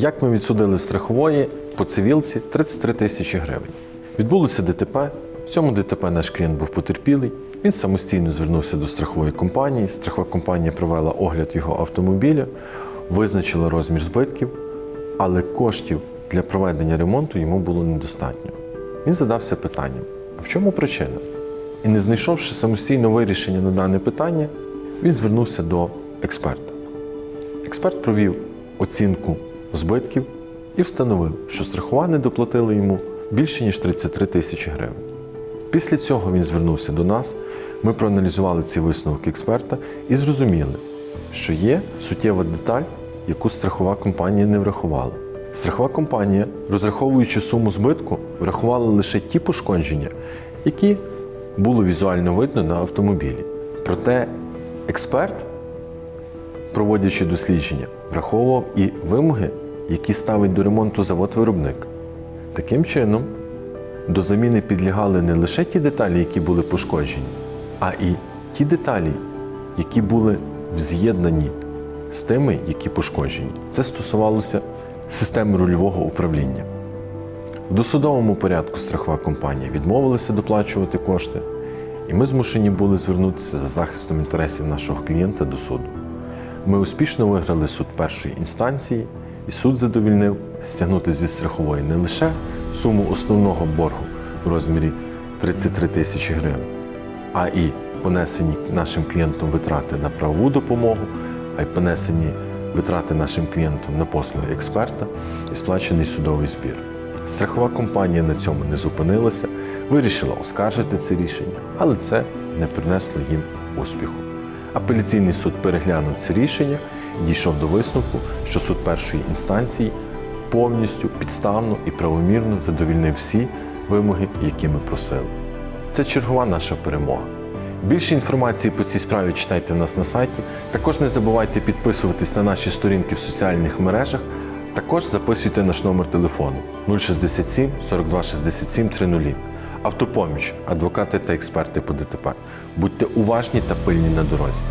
Як ми відсудили з страхової по цивілці 33 тисячі гривень. Відбулося ДТП. В цьому ДТП наш клієнт був потерпілий. Він самостійно звернувся до страхової компанії. Страхова компанія провела огляд його автомобіля, визначила розмір збитків, але коштів для проведення ремонту йому було недостатньо. Він задався питанням: а в чому причина? І не знайшовши самостійно вирішення на дане питання, він звернувся до експерта. Експерт провів оцінку збитків і встановив, що страхова не доплатила йому більше ніж 33 тисячі гривень. Після цього він звернувся до нас. Ми проаналізували ці висновки експерта і зрозуміли, що є суттєва деталь, яку страхова компанія не врахувала. Страхова компанія, розраховуючи суму збитку, врахувала лише ті пошкодження, які було візуально видно на автомобілі. Проте експерт проводячи дослідження, враховував і вимоги, які ставить до ремонту завод-виробник. Таким чином, до заміни підлягали не лише ті деталі, які були пошкоджені, а і ті деталі, які були з'єднані з тими, які пошкоджені. Це стосувалося системи рульового управління. В досудовому порядку страхова компанія відмовилася доплачувати кошти, і ми змушені були звернутися за захистом інтересів нашого клієнта до суду. Ми успішно виграли суд першої інстанції, і суд задовільнив стягнути зі страхової не лише суму основного боргу у розмірі 33 тисячі гривень, а і понесені нашим клієнтам витрати на правову допомогу, а й понесені витрати нашим клієнтам на послуги експерта і сплачений судовий збір. Страхова компанія на цьому не зупинилася, вирішила оскаржити це рішення, але це не принесло їм успіху. Апеляційний суд переглянув це рішення і дійшов до висновку, що суд першої інстанції повністю підставно і правомірно задовільнив всі вимоги, які ми просили. Це чергова наша перемога. Більше інформації по цій справі читайте в нас на сайті. Також не забувайте підписуватись на наші сторінки в соціальних мережах. Також записуйте наш номер телефону 067 42 67 30. Автопоміч, адвокати та експерти по ДТП. Будьте уважні та пильні на дорозі.